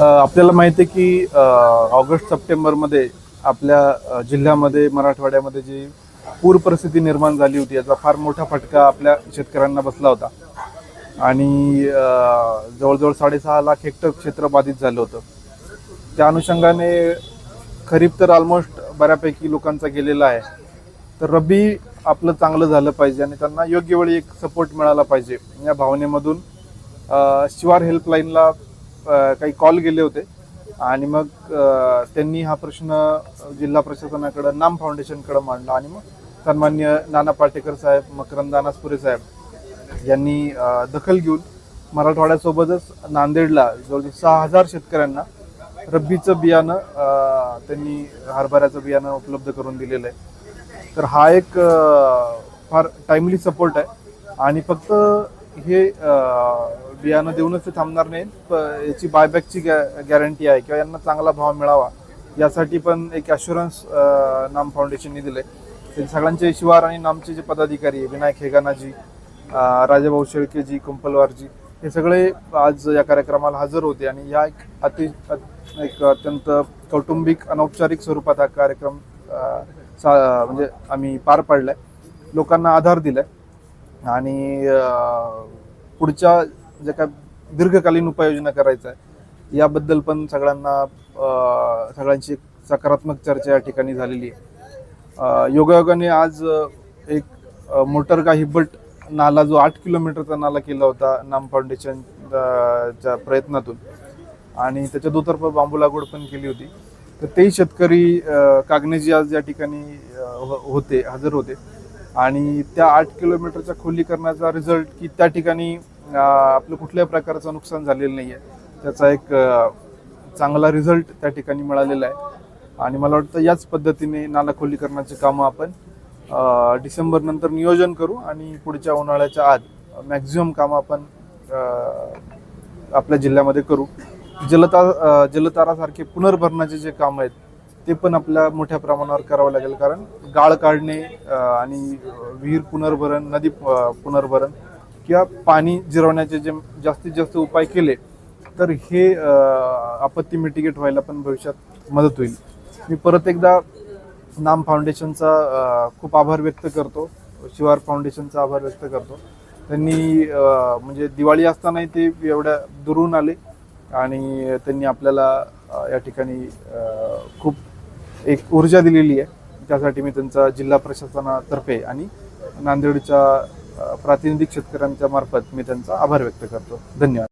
आपल्याला माहिती आहे की ऑगस्ट सप्टेंबरमध्ये आपल्या जिल्ह्यामध्ये मराठवाड्यामध्ये जी पूर परिस्थिती निर्माण झाली होती याचा फार मोठा फटका आपल्या शेतकऱ्यांना बसला होता. आणि जवळजवळ साडेसहा लाख हेक्टर क्षेत्र बाधित झालं होतं. त्या अनुषंगाने खरीप तर ऑलमोस्ट बऱ्यापैकी लोकांचा गेलेला आहे. तर रब्बी आपलं चांगलं झालं पाहिजे आणि त्यांना योग्य वेळी एक सपोर्ट मिळाला पाहिजे. या भावनेमधून शिवार हेल्पलाईनला काही कॉल गेले होते. आणि मग त्यांनी हा प्रश्न जिल्हा प्रशासनाकडं नाम फाउंडेशनकडं मांडला. आणि मग सन्मान्य नाना पाटेकर साहेब मकरंद दानासपुरे साहेब यांनी दखल घेऊन मराठवाड्यासोबतच नांदेडला जवळजवळ सहा हजार शेतकऱ्यांना रब्बीचं बियाणं त्यांनी हरभऱ्याचं बियाणं उपलब्ध करून दिलेलं आहे. तर हा एक फार टाइमली सपोर्ट आहे. आणि फक्त हे बियाणं देऊनच ते थांबणार नाही. प- याची बायबॅकची गॅ गॅरंटी आहे किंवा यांना चांगला भाव मिळावा यासाठी पण एक ॲश्युरन्स नाम फाउंडेशनने दिले ते सगळ्यांचे शिवार आणि नामचे जे पदाधिकारी आहे, विनायक हेगानाजी राजाभाऊ शेळकेजी कुंपलवारजी हे सगळे आज या कार्यक्रमाला हजर होते. आणि या एक अति एक अत्यंत कौटुंबिक अनौपचारिक स्वरूपात हा कार्यक्रम सा म्हणजे आम्ही पार पाडलाय. लोकांना आधार दिलाय. आणि पुढच्या ज्या काय दीर्घकालीन उपाययोजना करायचा आहे याबद्दल पण सगळ्यांना सगळ्यांची सकारात्मक चर्चा या ठिकाणी झालेली आहे. योगायोगाने आज एक मोटरगा हिब्बट नाला जो आठ किलोमीटरचा नाला केला होता नाम फाउंडेशनच्या प्रयत्नातून. आणि त्याच्या दुतर्फा बांबू लागवड पण केली होती. तर तेही शेतकरी कागनेजी आज या ठिकाणी हो- होते हजर होते. आणि त्या आठ किलोमीटरच्या खोलीकरणाचा रिझल्ट की त्या ठिकाणी आपलं कुठल्याही प्रकारचं नुकसान झालेलं नाही आहे त्याचा एक चांगला रिझल्ट त्या ठिकाणी मिळालेला आहे. आणि मला वाटतं याच पद्धतीने नाला खोलीकरणाची कामं आपण डिसेंबर नंतर नियोजन करू आणि पुढच्या उन्हाळ्याच्या आत मॅक्झिमम कामं आपण आपल्या जिल्ह्यामध्ये करू. जलता जलतारासारखे पुनर्भरणाचे जे काम आहेत ते पण आपल्या मोठ्या प्रमाणावर करावं लागेल. कारण गाळ काढणे आणि विहीर पुनर्भरण नदी पुनर्भरण किंवा पाणी जिरवण्याचे जे जास्तीत जास्त उपाय केले तर हे आपत्ती मिटिगेट व्हायला पण भविष्यात मदत होईल. मी परत एकदा नाम फाउंडेशनचा खूप आभार व्यक्त करतो. शिवार फाउंडेशनचा आभार व्यक्त करतो. त्यांनी म्हणजे दिवाळी असतानाही ते एवढ्या दुरून आले. आणि त्यांनी आपल्याला या ठिकाणी खूप एक ऊर्जा दिलेली आहे. त्यासाठी मी त्यांचा जिल्हा प्रशासनातर्फे आणि नांदेडच्या प्रातिनिधिक शेतकऱ्यांच्या मार्फत मी त्यांचा आभार व्यक्त करतो. धन्यवाद.